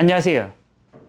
안녕하세요.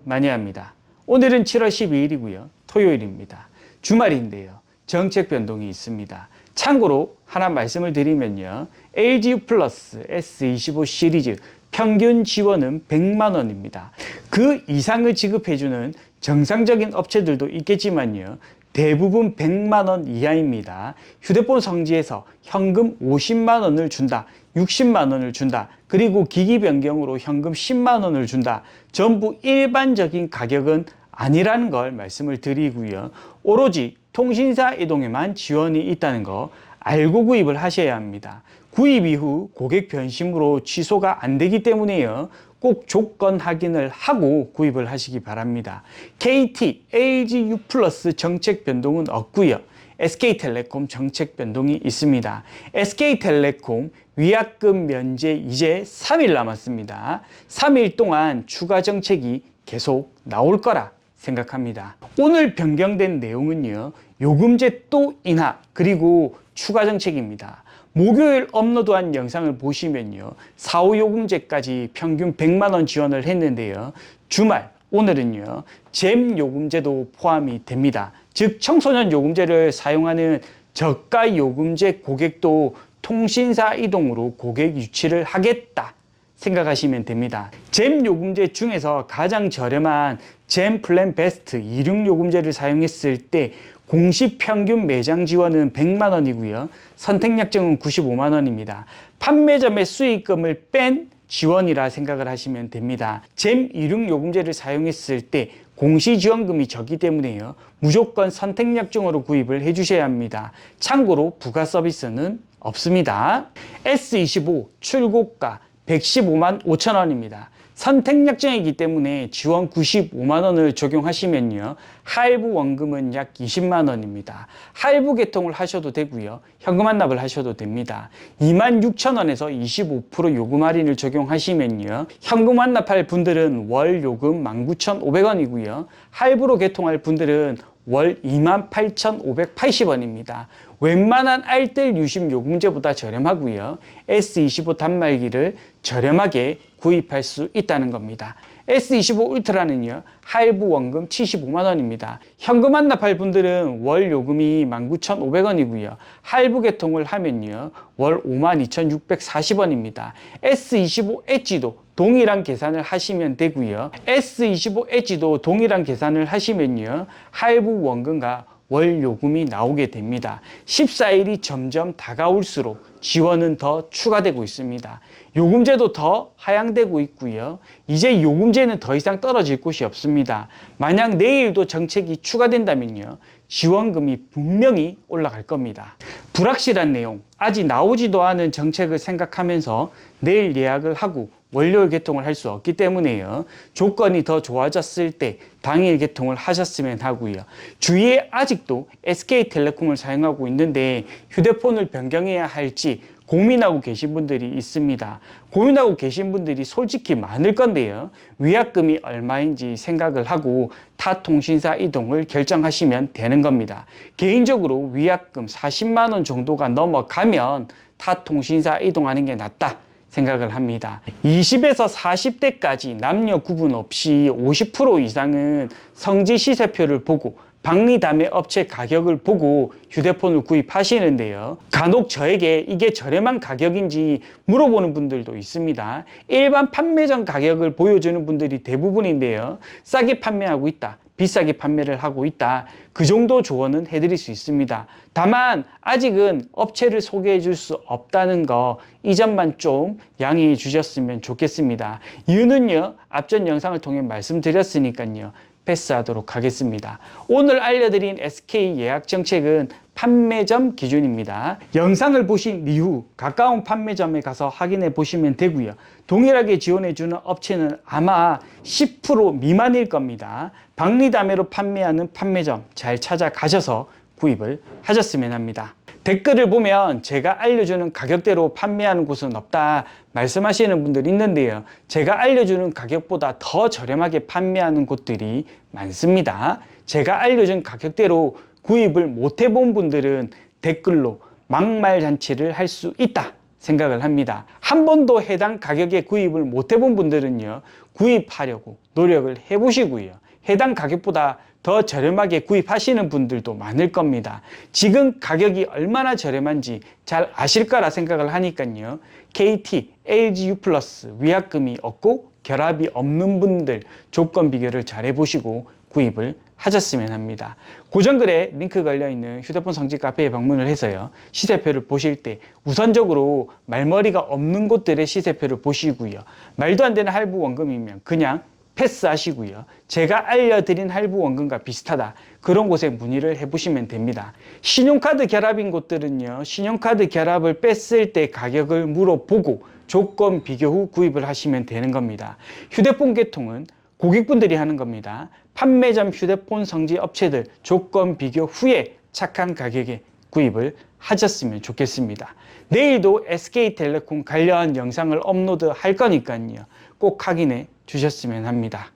마니아입니다. 오늘은 7월 12일이고요. 토요일입니다. 주말인데요. 정책 변동이 있습니다. 참고로 하나 말씀을 드리면요. LGU 플러스 S25 시리즈 평균 지원은 100만 원입니다. 그 이상을 지급해주는 정상적인 업체들도 있겠지만요. 대부분 100만 원 이하입니다. 휴대폰 성지에서 현금 50만 원을 준다. 60만 원을 준다. 그리고 기기 변경으로 현금 10만 원을 준다. 전부 일반적인 가격은 아니라는 걸 말씀을 드리고요. 오로지 통신사 이동에만 지원이 있다는 거 알고 구입을 하셔야 합니다. 구입 이후 고객 변심으로 취소가 안 되기 때문에요. 꼭 조건 확인을 하고 구입을 하시기 바랍니다. KT, LG U 플러스 정책 변동은 없고요. SK텔레콤 정책 변동이 있습니다. SK텔레콤 위약금 면제 이제 3일 남았습니다. 3일 동안 추가 정책이 계속 나올 거라 생각합니다. 오늘 변경된 내용은요. 요금제 또 인하 그리고 추가 정책입니다. 목요일 업로드한 영상을 보시면요. 4, 5 요금제까지 평균 100만 원 지원을 했는데요. 주말 오늘은요. 잼 요금제도 포함이 됩니다. 즉 청소년 요금제를 사용하는 저가 요금제 고객도 통신사 이동으로 고객 유치를 하겠다. 생각하시면 됩니다. 잼 요금제 중에서 가장 저렴한 잼 플랜 베스트 26 요금제를 사용했을 때 공시 평균 매장 지원은 100만 원이고요. 선택 약정은 95만 원입니다. 판매점의 수익금을 뺀 지원이라 생각을 하시면 됩니다. 잼 26 요금제를 사용했을 때 공시 지원금이 적기 때문에요. 무조건 선택 약정으로 구입을 해 주셔야 합니다. 참고로 부가 서비스는 없습니다. S25 출고가 115만 5천 원입니다. 선택 약정이기 때문에 지원 95만 원을 적용하시면요. 할부 원금은 약 20만 원입니다. 할부 개통을 하셔도 되고요. 현금 환납을 하셔도 됩니다. 2만 6천 원에서 25% 요금 할인을 적용하시면요. 현금 환납할 분들은 월 요금 19,500원이고요. 할부로 개통할 분들은 월 28,580원입니다. 웬만한 알뜰 유심 요금제보다 저렴하고요. S25 단말기를 저렴하게 구입할 수 있다는 겁니다. S25 울트라는요, 할부 원금 75만 원입니다. 현금 환납할 분들은 월 요금이 19,500원이고요. 할부 개통을 하면요, 월 52,640원입니다. S25 엣지도 동일한 계산을 하시면 되고요. S25 엣지도 동일한 계산을 하시면요, 할부 원금과 월 요금이 나오게 됩니다. 14일이 점점 다가올수록 지원은 더 추가되고 있습니다. 요금제도 더 하향되고 있고요. 이제 요금제는 더 이상 떨어질 곳이 없습니다. 만약 내일도 정책이 추가된다면요. 지원금이 분명히 올라갈 겁니다. 불확실한 내용, 아직 나오지도 않은 정책을 생각하면서 내일 예약을 하고 월요일 개통을 할 수 없기 때문에요. 조건이 더 좋아졌을 때 당일 개통을 하셨으면 하고요. 주위에 아직도 SK텔레콤을 사용하고 있는데 휴대폰을 변경해야 할지 고민하고 계신 분들이 있습니다. 고민하고 계신 분들이 솔직히 많을 건데요. 위약금이 얼마인지 생각을 하고 타 통신사 이동을 결정하시면 되는 겁니다. 개인적으로 위약금 40만 원 정도가 넘어가면 타 통신사 이동하는 게 낫다. 생각을 합니다. 20에서 40대까지 남녀 구분 없이 50% 이상은 성지 시세표를 보고 박리담의 업체 가격을 보고 휴대폰을 구입하시는데요. 간혹 저에게 이게 저렴한 가격인지 물어보는 분들도 있습니다. 일반 판매점 가격을 보여주는 분들이 대부분인데요. 싸게 판매하고 있다. 비싸게 판매를 하고 있다. 그 정도 조언은 해드릴 수 있습니다. 다만 아직은 업체를 소개해 줄 수 없다는 거 이 점만 좀 양해해 주셨으면 좋겠습니다. 이유는요. 앞전 영상을 통해 말씀드렸으니까요. 패스하도록 하겠습니다. 오늘 알려드린 SK 예약 정책은 판매점 기준입니다. 영상을 보신 이후 가까운 판매점에 가서 확인해 보시면 되고요. 동일하게 지원해 주는 업체는 아마 10% 미만일 겁니다. 박리담회로 판매하는 판매점 잘 찾아가셔서 구입을 하셨으면 합니다. 댓글을 보면 제가 알려주는 가격대로 판매하는 곳은 없다 말씀하시는 분들이 있는데요. 제가 알려주는 가격보다 더 저렴하게 판매하는 곳들이 많습니다. 제가 알려준 가격대로 구입을 못 해본 분들은 댓글로 막말 잔치를 할 수 있다 생각을 합니다. 한 번도 해당 가격에 구입을 못 해본 분들은요, 구입하려고 노력을 해보시고요. 해당 가격보다 더 저렴하게 구입하시는 분들도 많을 겁니다. 지금 가격이 얼마나 저렴한지 잘 아실 거라 생각을 하니까요. KT, LGU 플러스 위약금이 없고 결합이 없는 분들 조건 비교를 잘 해보시고 구입을 하셨으면 합니다. 고정글에 링크 걸려있는 휴대폰 성지 카페에 방문을 해서요. 시세표를 보실 때 우선적으로 말머리가 없는 곳들의 시세표를 보시고요. 말도 안 되는 할부 원금이면 그냥 패스하시고요. 제가 알려드린 할부 원금과 비슷하다. 그런 곳에 문의를 해보시면 됩니다. 신용카드 결합인 곳들은요. 신용카드 결합을 뺐을 때 가격을 물어보고 조건 비교 후 구입을 하시면 되는 겁니다. 휴대폰 개통은 고객분들이 하는 겁니다. 판매점 휴대폰 성지 업체들 조건 비교 후에 착한 가격에 구입을 하셨으면 좋겠습니다. 내일도 SK텔레콤 관련 영상을 업로드 할 거니까요. 꼭 확인해 주셨으면 합니다.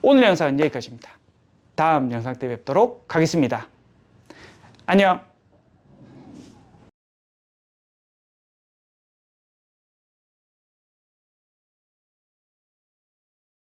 오늘 영상은 여기까지입니다. 다음 영상 때 뵙도록 하겠습니다. 안녕!